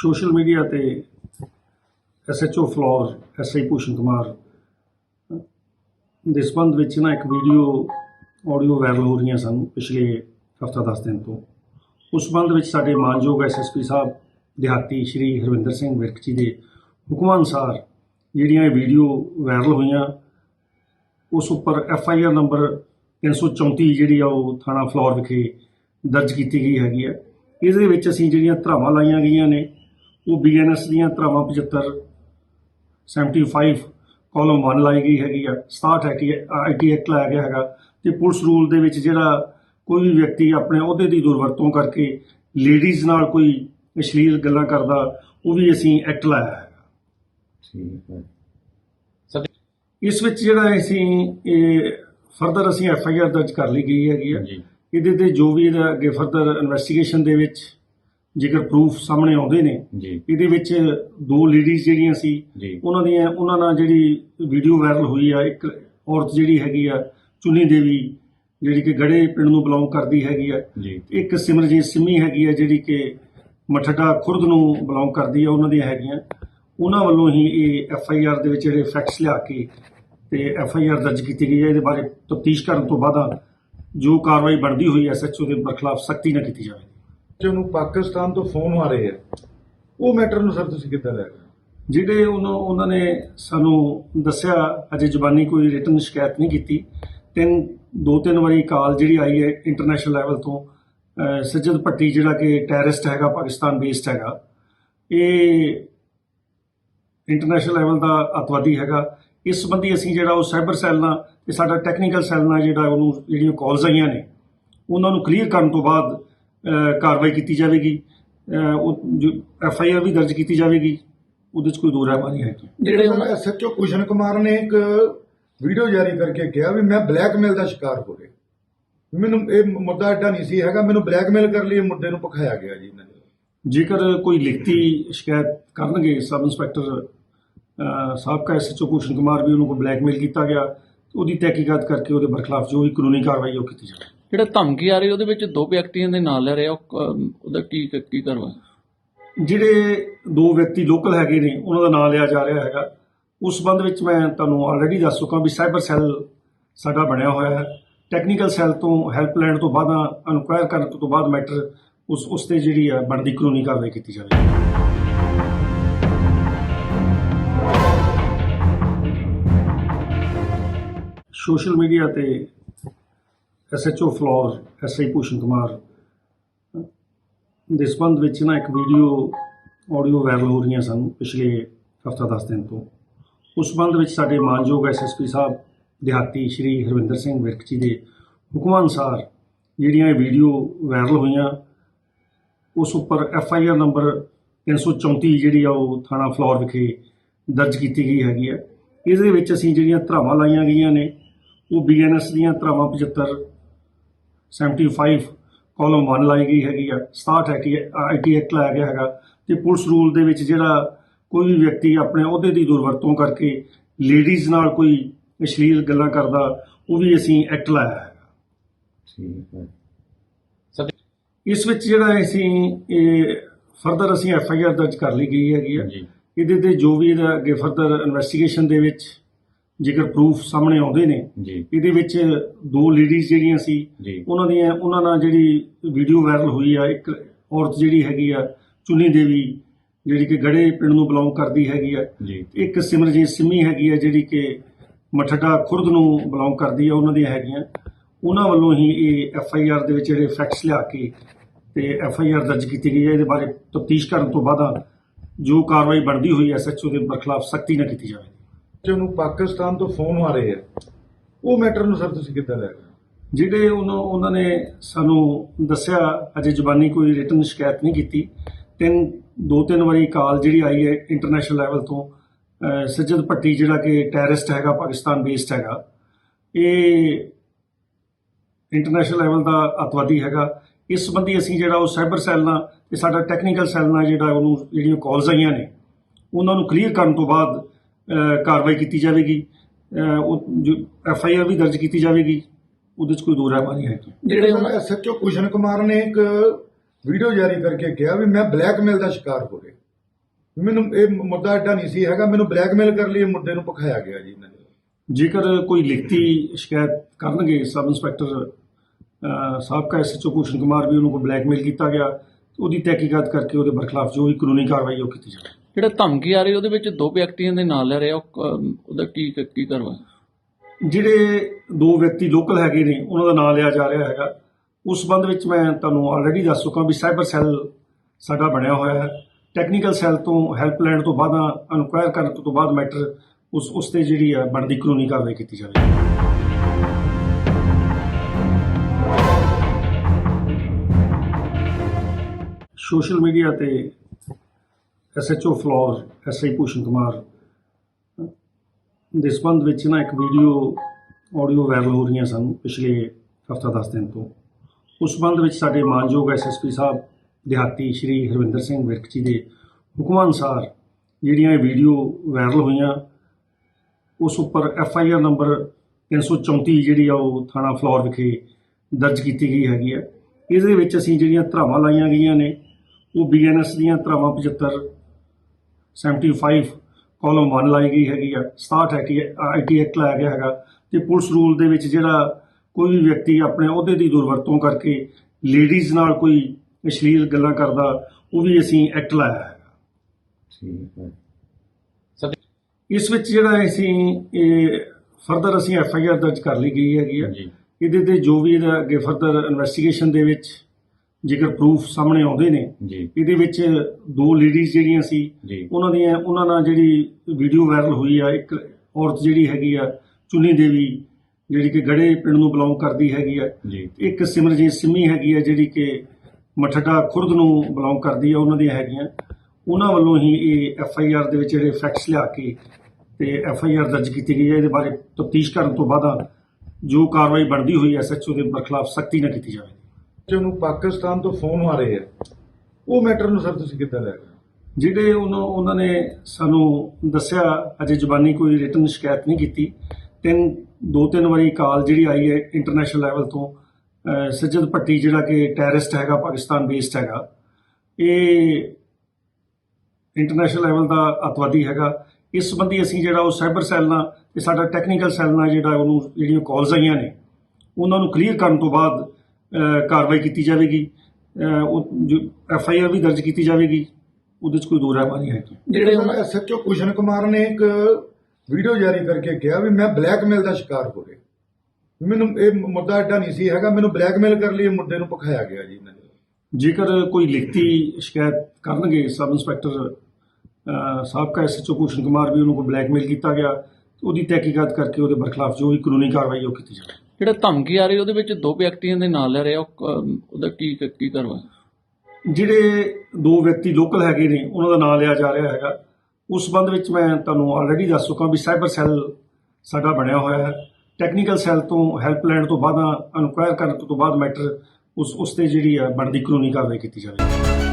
Social media ਤੇ SHO Phillaur SI Bhushan Kumar, ਦੇ ਸੰਬੰਧ ਵਿੱਚ ਨਾ ਇੱਕ ਵੀਡੀਓ ਆਡੀਓ ਵਾਇਰਲ ਹੋ ਰਹੀਆਂ ਸਨ ਪਿਛਲੇ ਹਫਤਾ 10 ਦਿਨ ਤੋਂ। ਉਸ ਸੰਬੰਧ ਵਿੱਚ ਸਾਡੇ ਮਾਨਯੋਗ ਐਸਐਸਪੀ ਸਾਹਿਬ, ਦਿਹਾਤੀ ਸ਼੍ਰੀ ਹਰਵਿੰਦਰ ਸਿੰਘ ਵਿਰਕ ਜੀ ਦੇ ਹੁਕਮਾਂ ਅਨੁਸਾਰ ਜਿਹੜੀਆਂ ਇਹ ਵੀਡੀਓ ਵਾਇਰਲ ਹੋਈਆਂ, ਉਸ ਉੱਪਰ ਐਫ ਆਈ ਆਰ ਨੰਬਰ 334 ਜਿਹੜੀ ਆ ਉਹ ਥਾਣਾ ਫਲੋਰ ਵਿਖੇ ਦਰਜ ਕੀਤੀ ਗਈ ਹੈਗੀ ਆ। ਇਹਦੇ ਵਿੱਚ ਅਸੀਂ ਜਿਹੜੀਆਂ ਧਰਾਵਾਂ ਲਾਈਆਂ ਗਈਆਂ ਨੇ ਉਹ ਬੀਐਨਐਸ ਦੀਆਂ ਧਰਾਵਾਂ 75 75 ਕਾਲਮ 1 ਲਾਈ ਗਈ ਹੈਗੀ ਆ 67 ਹੈ ਕਿ ਆਈਟੀ ਐਕਟ ਲਾਇਆ ਗਿਆ ਹੈਗਾ ਤੇ ਪੁਲਿਸ ਰੂਲ ਦੇ ਵਿੱਚ ਜਿਹੜਾ ਕੋਈ ਵੀ ਵਿਅਕਤੀ ਆਪਣੇ ਅਹੁਦੇ ਦੀ ਦੁਰਵਰਤੋਂ ਕਰਕੇ ਲੇਡੀਜ਼ ਨਾਲ ਕੋਈ ਅਸ਼ਲੀਲ ਗੱਲਾਂ ਕਰਦਾ ਉਹ ਵੀ ਅਸੀਂ ਐਕਟ ਲਾਇਆ ਹੈ ਠੀਕ ਹੈ। ਇਸ ਵਿੱਚ ਜਿਹੜਾ ਅਸੀਂ ਇਹ ਫਰਦਰ ਅਸੀਂ ਐਫ ਆਈ ਆਰ ਦਰਜ ਕਰ ਲਈ ਗਈ ਹੈਗੀ ਆ। ਇਹਦੇ ਤੇ ਜੋ ਵੀ ਇਹਦਾ ਅੱਗੇ ਫਰਦਰ ਇਨਵੈਸਟੀਗੇਸ਼ਨ ਦੇ ਵਿੱਚ ਜੇਕਰ ਪ੍ਰੂਫ ਸਾਹਮਣੇ ਆਉਂਦੇ ਨੇ ਜੀ। ਇਹਦੇ ਵਿੱਚ ਦੋ ਲੇਡੀਜ਼ ਜਿਹੜੀਆਂ ਸੀ ਜੀ। ਉਹਨਾਂ ਦੀਆਂ ਉਹਨਾਂ ਨਾਲ ਜਿਹੜੀ ਵੀਡੀਓ ਵਾਇਰਲ ਹੋਈ ਆ ਇੱਕ ਔਰਤ ਜਿਹੜੀ ਹੈਗੀ ਆ ਚੁੰਨੀ ਦੇਵੀ ਜਿਹੜੀ ਕਿ ਗੜੇ ਪਿੰਡ ਨੂੰ ਬਿਲੋਂਗ ਕਰਦੀ ਹੈਗੀ ਆ। ਜੀ। ਇੱਕ ਸਿਮਰਜੀਤ ਸਿੰਮੀ ਹੈਗੀ ਆ ਜਿਹੜੀ ਕਿ ਮਠੜਾ ਖੁਰਦ ਨੂੰ ਬਿਲੋਂਗ ਕਰਦੀ ਆ ਉਹਨਾਂ ਦੀਆਂ ਹੈਗੀਆਂ। ਉਹਨਾਂ ਵੱਲੋਂ ਹੀ ਇਹ ਐਫ ਆਈ ਆਰ ਦੇ ਵਿੱਚ ਜਿਹੜੇ ਫੈਕਟਸ ਲਿਆ ਕੇ ਤੇ ਐਫ ਆਈ ਆਰ ਦਰਜ ਕੀਤੀ ਗਈ ਹੈ ਇਹਦੇ ਬਾਰੇ ਤਫਤੀਸ਼ ਕਰਨ ਤੋਂ ਬਾਅਦ ਜੋ ਕਾਰਵਾਈ ਬਣਦੀ ਹੋਈ ਐਸ ਐਚ ਓ ਦੇ ਬਰਖਲਾਫ ਸਖਤੀ ਨਾਲ ਕੀਤੀ ਜਾਵੇਗੀ ਜੋ ਉਹਨੂੰ ਪਾਕਿਸਤਾਨ ਤੋਂ ਫੋਨ ਆ ਰਹੇ ਆ। ਉਹ ਮੈਟਰ ਨੂੰ ਸਰ ਤੁਸੀਂ ਕਿੱਦਾਂ ਲੈ ਰਹੇ ਜਿਹੜੇ ਉਹਨਾਂ ਉਹਨਾਂ ਨੇ ਸਾਨੂੰ ਦੱਸਿਆ, ਅਜੇ ਜ਼ਬਾਨੀ ਕੋਈ ਰਿਟਨ ਸ਼ਿਕਾਇਤ ਨਹੀਂ ਕੀਤੀ। ਤਿੰਨ, ਦੋ, ਤਿੰਨ ਵਾਰੀ ਕਾਲ ਜਿਹੜੀ ਆਈ ਹੈ ਇੰਟਰਨੈਸ਼ਨਲ ਲੈਵਲ ਤੋਂ, ਅਹ ਭੱਟੀ ਜਿਹੜਾ ਕਿ ਟੈਰਰਿਸਟ ਹੈਗਾ, ਪਾਕਿਸਤਾਨ ਬੇਸਡ ਹੈਗਾ, ਇਹ ਇੰਟਰਨੈਸ਼ਨਲ ਲੈਵਲ ਦਾ ਅਤਵਾਦੀ ਹੈਗਾ। ਇਸ ਸੰਬੰਧੀ ਅਸੀਂ ਜਿਹੜਾ ਉਹ ਸਾਈਬਰ ਸੈੱਲ ਨਾਲ ਤੇ ਸਾਡਾ ਟੈਕਨੀਕਲ ਸੈੱਲ ਨਾਲ ਜਿਹੜਾ ਉਹਨੂੰ ਜਿਹੜੀਆਂ ਕਾਲਸ ਆਈਆਂ ਨੇ, ਉਹਨਾਂ ਨੂੰ ਕਲੀਅਰ ਕਰਨ ਤੋਂ ਬਾਅਦ ਕਾਰਵਾਈ ਕੀਤੀ ਜਾਵੇਗੀ। ਉਹ ਜੋ ਐਫ ਆਈ ਆਰ ਵੀ ਦਰਜ ਕੀਤੀ ਜਾਵੇਗੀ ਉਹਦੇ 'ਚ ਕੋਈ ਦੋ ਰਾਹ ਨਹੀਂ ਹੈਗੀ ਜਿਹੜੇ ਹੁਣ ਐਸਐਚਓ ਕੁਸ਼ਨ ਕੁਮਾਰ ਨੇ ਇੱਕ ਵੀਡੀਓ ਜਾਰੀ ਕਰਕੇ ਕਿਹਾ ਵੀ ਮੈਂ ਬਲੈਕਮੇਲ ਦਾ ਸ਼ਿਕਾਰ ਹੋ ਗਿਆ ਮੈਨੂੰ ਇਹ ਮੁੱਦਾ ਐਡਾ ਨਹੀਂ ਸੀ ਹੈਗਾ ਮੈਨੂੰ ਬਲੈਕਮੇਲ ਕਰਨ ਲਈ ਇਹ ਮੁੱਦੇ ਨੂੰ ਪਖਾਇਆ ਗਿਆ ਜੀ ਇਹਨਾਂ ਨੇ। ਜੇਕਰ ਕੋਈ ਲਿਖਤੀ ਸ਼ਿਕਾਇਤ ਕਰਨਗੇ ਸਬ ਇੰਸਪੈਕਟਰ ਸਾਬਕਾ ਐਸਐਚਓ ਭੂਸ਼ਣ ਕੁਮਾਰ ਵੀ ਉਹਨੂੰ ਬਲੈਕਮੇਲ ਕੀਤਾ ਗਿਆ ਉਹਦੀ ਤਹਿਕੀਕਾਤ ਕਰਕੇ ਉਹਦੇ ਬਰਖਲਾਫ ਜੋ ਵੀ ਕਾਨੂੰਨੀ ਕਾਰਵਾਈ ਉਹ ਕੀਤੀ ਜਾਵੇ ਜਿਹੜਾ ਧਮਕੀ ਆ ਰਹੀ, ਉਹਦੇ ਵਿੱਚ ਦੋ ਵਿਅਕਤੀਆਂ ਦੇ ਨਾਂ ਲੈ ਰਿਹਾ ਉਹਦਾ ਕੀ ਕੀ ਕਰਵਾ ਜਿਹੜੇ ਦੋ ਵਿਅਕਤੀ ਲੋਕਲ ਹੈਗੇ ਨੇ, ਉਹਨਾਂ ਦਾ ਨਾਂ ਲਿਆ ਜਾ ਰਿਹਾ ਹੈਗਾ। ਉਸ ਸੰਬੰਧ ਵਿੱਚ ਮੈਂ ਤੁਹਾਨੂੰ ਆਲਰੇਡੀ ਦੱਸ ਚੁੱਕਾ ਵੀ ਸਾਈਬਰ ਸੈੱਲ ਸਾਡਾ ਬਣਿਆ ਹੋਇਆ ਹੈ। ਟੈਕਨੀਕਲ ਸੈੱਲ ਤੋਂ ਹੈਲਪ ਲੈਣ ਤੋਂ ਬਾਅਦ ਇਨਕੁਆਇਰ ਕਰਨ ਤੋਂ ਬਾਅਦ ਮੈਟਰ ਉਸ ਉਸ ਤੇ ਜਿਹੜੀ ਹੈ ਬਣਦੀ ਕਾਨੂੰਨੀ ਕਾਰਵਾਈ ਕੀਤੀ ਜਾਵੇਗੀ ਸੋਸ਼ਲ ਮੀਡੀਆ ਤੇ ਐਸਐਚਓ ਫਲੋਰ ਐਸਆਈ ਭੂਸ਼ਣ ਕੁਮਾਰ ਦੇ ਸੰਬੰਧ ਵਿੱਚ ਨਾ ਇੱਕ ਵੀਡੀਓ ਆਡੀਓ ਵਾਇਰਲ ਹੋ ਰਹੀਆਂ ਸਨ ਪਿਛਲੇ ਹਫਤਾ 10 ਦਿਨ ਤੋਂ ਉਸ ਸੰਬੰਧ ਵਿੱਚ ਸਾਡੇ ਮਾਨਯੋਗ ਐਸਐਸਪੀ ਸਾਹਿਬ ਦਿਹਾਤੀ ਸ਼੍ਰੀ ਹਰਵਿੰਦਰ ਸਿੰਘ ਵਿਰਕ ਜੀ ਦੇ ਹੁਕਮਾਂ ਅਨੁਸਾਰ ਜਿਹੜੀਆਂ ਇਹ ਵੀਡੀਓ ਵਾਇਰਲ ਹੋਈਆਂ ਉਸ ਉੱਪਰ ਐਫ ਆਈ ਆਰ ਨੰਬਰ 334 ਜਿਹੜੀ ਆ ਉਹ ਥਾਣਾ ਫਲੋਰ ਵਿਖੇ ਦਰਜ ਕੀਤੀ ਗਈ ਹੈਗੀ ਆ ਇਹਦੇ ਵਿੱਚ ਅਸੀਂ ਜਿਹੜੀਆਂ ਧਰਾਵਾਂ ਲਾਈਆਂ ਗਈਆਂ ਨੇ ਉਹ ਬੀਐਨਐਸ ਦੀਆਂ ਧਰਾਵਾਂ 75 75 ਕਾਲਮ 1 ਲਾਈ ਗਈ ਹੈਗੀ ਆ 67 ਹੈ ਕਿ ਆਈਟੀ ਐਕਟ ਲਾਇਆ ਗਿਆ ਹੈਗਾ ਤੇ ਪੁਲਿਸ ਰੂਲ ਦੇ ਵਿੱਚ ਜਿਹੜਾ ਕੋਈ ਵੀ ਵਿਅਕਤੀ ਆਪਣੇ ਅਹੁਦੇ ਦੀ ਦੁਰਵਰਤੋਂ ਕਰਕੇ ਲੇਡੀਜ਼ ਨਾਲ ਕੋਈ ਅਸ਼ਲੀਲ ਗੱਲਾਂ ਕਰਦਾ ਉਹ ਵੀ ਅਸੀਂ ਐਕਟ ਲਾਇਆ ਹੈਗਾ। ਠੀਕ ਹੈ। ਇਸ ਵਿੱਚ ਜਿਹੜਾ ਅਸੀਂ ਇਹ ਫਰਦਰ ਅਸੀਂ ਐਫ ਆਈ ਆਰ ਦਰਜ ਕਰ ਲਈ ਗਈ ਹੈਗੀ ਆ। ਇਹਦੇ ਤੇ ਜੋ ਵੀ ਇਹਦਾ ਅੱਗੇ ਫਰਦਰ ਇਨਵੈਸਟੀਗੇਸ਼ਨ ਦੇ ਵਿੱਚ ਜੇਕਰ ਪ੍ਰੂਫ ਸਾਹਮਣੇ ਆਉਂਦੇ ਨੇ ਜੀ। ਇਹਦੇ ਵਿੱਚ ਦੋ ਲੇਡੀਜ਼ ਜਿਹੜੀਆਂ ਸੀ ਜੀ। ਉਹਨਾਂ ਦੀਆਂ ਉਹਨਾਂ ਨਾਲ ਜਿਹੜੀ ਵੀਡੀਓ ਵਾਇਰਲ ਹੋਈ ਆ ਇੱਕ ਔਰਤ ਜਿਹੜੀ ਹੈਗੀ ਆ ਚੁੰਨੀ ਦੇਵੀ ਜਿਹੜੀ ਕਿ ਗੜੇ ਪਿੰਡ ਨੂੰ ਬਿਲੋਂਗ ਕਰਦੀ ਹੈਗੀ ਆ। ਜੀ। ਇੱਕ ਸਿਮਰਜੀਤ ਸਿੰਮੀ ਹੈਗੀ ਆ ਜਿਹੜੀ ਕਿ ਮਠੜਾ ਖੁਰਦ ਨੂੰ ਬਿਲੋਂਗ ਕਰਦੀ ਆ ਉਹਨਾਂ ਦੀਆਂ ਹੈਗੀਆਂ। ਉਹਨਾਂ ਵੱਲੋਂ ਹੀ ਇਹ ਐਫ ਆਈ ਆਰ ਦੇ ਵਿੱਚ ਜਿਹੜੇ ਫੈਕਟਸ ਲਿਆ ਕੇ ਤੇ ਐਫ ਆਈ ਆਰ ਦਰਜ ਕੀਤੀ ਗਈ ਹੈ ਇਹਦੇ ਬਾਰੇ ਤਫਤੀਸ਼ ਕਰਨ ਤੋਂ ਬਾਅਦ ਜੋ ਕਾਰਵਾਈ ਬਣਦੀ ਹੋਈ ਐਸ ਐਚ ਓ ਦੇ ਬਰਖਲਾਫ ਸਖਤੀ ਨਾਲ ਕੀਤੀ ਜਾਵੇਗੀ। ਜੋ ਨੂੰ ਪਾਕਿਸਤਾਨ ਤੋਂ ਫੋਨ ਆ ਰਹੇ ਆ। ਉਹ ਮੈਟਰ ਨੂੰ ਸਰ ਤੁਸੀਂ ਕਿੱਦਾਂ ਲੈ ਰਹੇ ਜਿਹੜੇ ਉਹਨਾਂ ਉਹਨਾਂ ਨੇ ਸਾਨੂੰ ਦੱਸਿਆ, ਅਜੇ ਜ਼ਬਾਨੀ ਕੋਈ ਰਿਟਨ ਸ਼ਿਕਾਇਤ ਨਹੀਂ ਕੀਤੀ। ਤਿੰਨ ਦੋ ਤਿੰਨ ਵਾਰੀ ਕਾਲ ਜਿਹੜੀ ਆਈ ਹੈ ਇੰਟਰਨੈਸ਼ਨਲ ਲੈਵਲ ਤੋਂ, ਅਹ ਸੱਜਦ ਭੱਟੀ ਜਿਹੜਾ ਕਿ ਟੈਰਰਿਸਟ ਹੈਗਾ, ਪਾਕਿਸਤਾਨ ਬੇਸਡ ਹੈਗਾ, ਇਹ ਇੰਟਰਨੈਸ਼ਨਲ ਲੈਵਲ ਦਾ ਅਤਵਾਦੀ ਹੈਗਾ। ਇਸ ਸੰਬੰਧੀ ਅਸੀਂ ਜਿਹੜਾ ਉਹ ਸਾਈਬਰ ਸੈੱਲ ਨਾਲ ਤੇ ਸਾਡਾ ਟੈਕਨੀਕਲ ਸੈੱਲ ਨਾਲ ਜਿਹੜਾ ਉਹਨੂੰ ਜਿਹੜੀਆਂ ਕਾਲਸ ਆਈਆਂ ਨੇ, ਉਹਨਾਂ ਨੂੰ ਕਲੀਅਰ ਕਰਨ ਤੋਂ ਬਾਅਦ ਕਾਰਵਾਈ ਕੀਤੀ ਜਾਵੇਗੀ। ਉਹ ਜੋ ਐਫ ਆਈ ਆਰ ਵੀ ਦਰਜ ਕੀਤੀ ਜਾਵੇਗੀ। ਉਹਦੇ 'ਚ ਕੋਈ ਦੋ ਰਾਹ ਨਹੀਂ ਹੈਗੀ ਜਿਹੜੇ ਹੁਣ ਐਸਐਚਓ ਕੁਸ਼ਨ ਕੁਮਾਰ ਨੇ ਇੱਕ ਵੀਡੀਓ ਜਾਰੀ ਕਰਕੇ ਕਿਹਾ ਵੀ ਮੈਂ ਬਲੈਕਮੇਲ ਦਾ ਸ਼ਿਕਾਰ ਹੋ ਗਿਆ ਮੈਨੂੰ ਇਹ ਮੁੱਦਾ ਐਡਾ ਨਹੀਂ ਸੀ ਹੈਗਾ। ਮੈਨੂੰ ਬਲੈਕਮੇਲ ਕਰਨ ਲਈ ਇਹ ਮੁੱਦੇ ਨੂੰ ਪਖਾਇਆ ਗਿਆ ਜੀ ਇਹਨਾਂ ਨੇ। ਜੇਕਰ ਕੋਈ ਲਿਖਤੀ ਸ਼ਿਕਾਇਤ ਕਰਨਗੇ ਸਬ ਇੰਸਪੈਕਟਰ ਸਾਬਕਾ ਐਸਐਚਓ ਭੂਸ਼ਣ ਕੁਮਾਰ ਵੀ ਉਹਨੂੰ ਕੋਈ ਬਲੈਕਮੇਲ ਕੀਤਾ ਗਿਆ ਉਹਦੀ ਤਹਿਕੀਕਾਤ ਕਰਕੇ ਉਹਦੇ ਬਰਖਲਾਫ ਜੋ ਵੀ ਕਾਨੂੰਨੀ ਕਾਰਵਾਈ ਉਹ ਕੀਤੀ ਜਾਵੇ ਜਿਹੜਾ ਧਮਕੀ ਆ ਰਹੀ, ਉਹਦੇ ਵਿੱਚ ਦੋ ਵਿਅਕਤੀਆਂ ਦੇ ਨਾਂ ਲੈ ਰਿਹਾ ਉਹਦਾ ਕੀ ਕੀ ਕਰਵਾ ਜਿਹੜੇ ਦੋ ਵਿਅਕਤੀ ਲੋਕਲ ਹੈਗੇ ਨੇ, ਉਹਨਾਂ ਦਾ ਨਾਂ ਲਿਆ ਜਾ ਰਿਹਾ ਹੈਗਾ। ਉਸ ਸੰਬੰਧ ਵਿੱਚ ਮੈਂ ਤੁਹਾਨੂੰ ਆਲਰੇਡੀ ਦੱਸ ਚੁੱਕਾ ਵੀ ਸਾਈਬਰ ਸੈੱਲ ਸਾਡਾ ਬਣਿਆ ਹੋਇਆ ਹੈ। ਟੈਕਨੀਕਲ ਸੈੱਲ ਤੋਂ ਹੈਲਪ ਲੈਣ ਤੋਂ ਬਾਅਦ ਇਨਕੁਆਇਰ ਕਰਨ ਤੋਂ ਬਾਅਦ ਮੈਟਰ ਉਸ ਉਸ ਤੇ ਜਿਹੜੀ ਹੈ ਬਣਦੀ ਕਾਨੂੰਨੀ ਕਾਰਵਾਈ ਕੀਤੀ ਜਾਵੇ ਸੋਸ਼ਲ ਮੀਡੀਆ ਤੇ ਐਸਐਚਓ ਫਲੋਰ ਐਸਆਈ ਭੂਸ਼ਣ ਕੁਮਾਰ ਦੇ ਸੰਬੰਧ ਵਿੱਚ ਨਾ ਇੱਕ ਵੀਡੀਓ ਆਡੀਓ ਵਾਇਰਲ ਹੋ ਰਹੀਆਂ ਸਨ ਪਿਛਲੇ ਹਫਤਾ 10 ਦਿਨ ਤੋਂ ਉਸ ਸੰਬੰਧ ਵਿੱਚ ਸਾਡੇ ਮਾਨਯੋਗ ਐਸਐਸਪੀ ਸਾਹਿਬ ਦਿਹਾਤੀ ਸ਼੍ਰੀ ਹਰਵਿੰਦਰ ਸਿੰਘ ਵਿਰਕ ਜੀ ਦੇ ਹੁਕਮਾਂ ਅਨੁਸਾਰ ਜਿਹੜੀਆਂ ਇਹ ਵੀਡੀਓ ਵਾਇਰਲ ਹੋਈਆਂ ਉਸ ਉੱਪਰ ਐਫ ਆਈ ਆਰ ਨੰਬਰ 334 ਜਿਹੜੀ ਆ ਉਹ ਥਾਣਾ ਫਲੋਰ ਵਿਖੇ ਦਰਜ ਕੀਤੀ ਗਈ ਹੈਗੀ ਆ ਇਹਦੇ ਵਿੱਚ ਅਸੀਂ ਜਿਹੜੀਆਂ ਧਰਾਵਾਂ ਲਾਈਆਂ ਗਈਆਂ ਨੇ ਉਹ ਬੀਐਨਐਸ ਦੀਆਂ ਧਰਾਵਾਂ 75 75 ਕਾਲਮ 1 ਲਾਈ ਗਈ ਹੈਗੀ ਆ 67 ਹੈ ਕਿ ਆਈਟੀ ਐਕਟ ਲਾਇਆ ਗਿਆ ਹੈਗਾ ਤੇ ਪੁਲਿਸ ਰੂਲ ਦੇ ਵਿੱਚ ਜਿਹੜਾ ਕੋਈ ਵੀ ਵਿਅਕਤੀ ਆਪਣੇ ਅਹੁਦੇ ਦੀ ਦੁਰਵਰਤੋਂ ਕਰਕੇ ਲੇਡੀਜ਼ ਨਾਲ ਕੋਈ ਅਸ਼ਲੀਲ ਗੱਲਾਂ ਕਰਦਾ ਉਹ ਵੀ ਅਸੀਂ ਐਕਟ ਲਾਇਆ ਹੈ ਠੀਕ ਹੈ। ਇਸ ਵਿੱਚ ਜਿਹੜਾ ਅਸੀਂ ਇਹ ਫਰਦਰ ਅਸੀਂ ਐਫ ਆਈ ਆਰ ਦਰਜ ਕਰ ਲਈ ਗਈ ਹੈਗੀ ਆ। ਜੀ। ਇਹਦੇ ਤੇ ਜੋ ਵੀ ਇਹਦਾ ਅੱਗੇ ਫਰਦਰ ਇਨਵੈਸਟੀਗੇਸ਼ਨ ਦੇ ਵਿੱਚ ਜੇਕਰ ਪ੍ਰੂਫ ਸਾਹਮਣੇ ਆਉਂਦੇ ਨੇ ਜੀ। ਇਹਦੇ ਵਿੱਚ ਦੋ ਲੇਡੀਜ਼ ਜਿਹੜੀਆਂ ਸੀ ਜੀ। ਉਹਨਾਂ ਦੀਆਂ ਉਹਨਾਂ ਨਾਲ ਜਿਹੜੀ ਵੀਡੀਓ ਵਾਇਰਲ ਹੋਈ ਆ ਇੱਕ ਔਰਤ ਜਿਹੜੀ ਹੈਗੀ ਆ ਚੁੰਨੀ ਦੇਵੀ ਜਿਹੜੀ ਕਿ ਗੜੇ ਪਿੰਡ ਨੂੰ ਬਿਲੋਂਗ ਕਰਦੀ ਹੈਗੀ ਆ। ਜੀ। ਇੱਕ ਸਿਮਰਜੀਤ ਸਿੰਮੀ ਹੈਗੀ ਆ ਜਿਹੜੀ ਕਿ ਮਠੜਾ ਖੁਰਦ ਨੂੰ ਬਿਲੋਂਗ ਕਰਦੀ ਆ ਉਹਨਾਂ ਦੀਆਂ ਹੈਗੀਆਂ। ਉਹਨਾਂ ਵੱਲੋਂ ਹੀ ਇਹ ਐਫ ਆਈ ਆਰ ਦੇ ਵਿੱਚ ਜਿਹੜੇ ਫੈਕਟਸ ਲਿਆ ਕੇ ਤੇ ਐਫ ਆਈ ਆਰ ਦਰਜ ਕੀਤੀ ਗਈ ਹੈ ਇਹਦੇ ਬਾਰੇ ਤਫਤੀਸ਼ ਕਰਨ ਤੋਂ ਬਾਅਦ ਜੋ ਕਾਰਵਾਈ ਬਣਦੀ ਹੋਈ ਐਸ ਐਚ ਓ ਦੇ ਬਰਖਲਾਫ ਸਖਤੀ ਨਾਲ ਕੀਤੀ ਜਾਵੇਗੀ ਜਿਹਨੂੰ ਪਾਕਿਸਤਾਨ ਤੋਂ ਫੋਨ ਆ ਰਹੇ ਆ। ਉਹ ਮੈਟਰ ਨੂੰ ਸਰ ਤੁਸੀਂ ਕਿੱਦਾਂ ਲੈ ਗਏ ਜਿਹੜੇ ਉਹਨਾਂ ਉਹਨਾਂ ਨੇ ਸਾਨੂੰ ਦੱਸਿਆ, ਅਜੇ ਜ਼ਬਾਨੀ ਕੋਈ ਰਿਟਨ ਸ਼ਿਕਾਇਤ ਨਹੀਂ ਕੀਤੀ। ਤਿੰਨ, ਦੋ, ਤਿੰਨ ਵਾਰੀ ਕਾਲ ਜਿਹੜੀ ਆਈ ਹੈ ਇੰਟਰਨੈਸ਼ਨਲ ਲੈਵਲ ਤੋਂ ਸੱਜਦ ਭੱਟੀ ਜਿਹੜਾ ਕਿ ਟੈਰਰਿਸਟ ਹੈਗਾ, ਪਾਕਿਸਤਾਨ ਬੇਸਡ ਹੈਗਾ। ਇਹ ਇੰਟਰਨੈਸ਼ਨਲ ਲੈਵਲ ਦਾ ਅਤਵਾਦੀ ਹੈਗਾ। ਇਸ ਸੰਬੰਧੀ ਅਸੀਂ ਜਿਹੜਾ ਉਹ ਸਾਈਬਰ ਸੈੱਲ ਨਾਲ ਤੇ ਸਾਡਾ ਟੈਕਨੀਕਲ ਸੈੱਲ ਨਾਲ ਜਿਹੜਾ ਉਹਨੂੰ ਜਿਹੜੀਆਂ ਕਾਲਸ ਆਈਆਂ ਨੇ, ਉਹਨਾਂ ਨੂੰ ਕਲੀਅਰ ਕਰਨ ਤੋਂ ਬਾਅਦ ਕਾਰਵਾਈ ਕੀਤੀ ਜਾਵੇਗੀ। ਉਹ ਜੋ ਐਫ ਆਈ ਆਰ ਵੀ ਦਰਜ ਕੀਤੀ ਜਾਵੇਗੀ। ਉਹਦੇ 'ਚ ਕੋਈ ਦੋ ਰਾਹ ਨਹੀਂ ਹੈਗੀ। ਜਿਹੜੇ ਹੁਣ ਐਸਐਚਓ ਕੁਸ਼ਨ ਕੁਮਾਰ ਨੇ ਇੱਕ ਵੀਡੀਓ ਜਾਰੀ ਕਰਕੇ ਕਿਹਾ ਵੀ ਮੈਂ ਬਲੈਕਮੇਲ ਦਾ ਸ਼ਿਕਾਰ ਹੋ ਰਿਹਾ। ਮੈਨੂੰ ਇਹ ਮੁੱਦਾ ਐਡਾ ਨਹੀਂ ਸੀ ਹੈਗਾ। ਮੈਨੂੰ ਬਲੈਕਮੇਲ ਕਰਨ ਲਈ ਮੁੱਦੇ ਨੂੰ ਪਖਾਇਆ ਗਿਆ ਜੀ ਇਹਨਾਂ ਨੇ। ਜੇਕਰ ਕੋਈ ਲਿਖਤੀ ਸ਼ਿਕਾਇਤ ਕਰਨਗੇ ਸਬ ਇੰਸਪੈਕਟਰ ਸਾਬਕਾ ਐਸਐਚਓ ਭੂਸ਼ਣ ਕੁਮਾਰ ਵੀ ਉਹਨੂੰ ਬਲੈਕਮੇਲ ਕੀਤਾ ਗਿਆ ਉਹਦੀ ਤਹਿਕੀਕਾਤ ਕਰਕੇ ਉਹਦੇ ਬਰਖਲਾਫ ਜੋ ਵੀ ਕਾਨੂੰਨੀ ਕਾਰਵਾਈ ਉਹ ਕੀਤੀ ਜਾਵੇ ਜਿਹੜਾ ਧਮਕੀ ਆ ਰਹੀ ਉਹਦੇ ਵਿੱਚ ਦੋ ਵਿਅਕਤੀਆਂ ਦੇ ਨਾਂ ਲੈ ਰਿਹਾ ਉਹਦਾ ਕੀ ਕੀ ਕਰਵਾ ਜਿਹੜੇ ਦੋ ਵਿਅਕਤੀ ਲੋਕਲ ਹੈਗੇ ਨੇ, ਉਹਨਾਂ ਦਾ ਨਾਮ ਲਿਆ ਜਾ ਰਿਹਾ ਹੈਗਾ। ਉਸ ਸੰਬੰਧ ਵਿੱਚ ਮੈਂ ਤੁਹਾਨੂੰ ਆਲਰੇਡੀ ਦੱਸ ਚੁੱਕਾ ਵੀ ਸਾਈਬਰ ਸੈੱਲ ਸਾਡਾ ਬਣਿਆ ਹੋਇਆ ਹੈ। ਟੈਕਨੀਕਲ ਸੈੱਲ ਤੋਂ ਹੈਲਪ ਲੈਣ ਤੋਂ ਬਾਅਦ ਇਨਕੁਆਇਰ ਕਰਨ ਤੋਂ ਬਾਅਦ ਮੈਟਰ ਉਸ ਉਸ ਤੇ ਜਿਹੜੀ ਹੈ ਬਣਦੀ ਕਾਨੂੰਨੀ ਕਾਰਵਾਈ ਕੀਤੀ ਜਾਵੇਗੀ।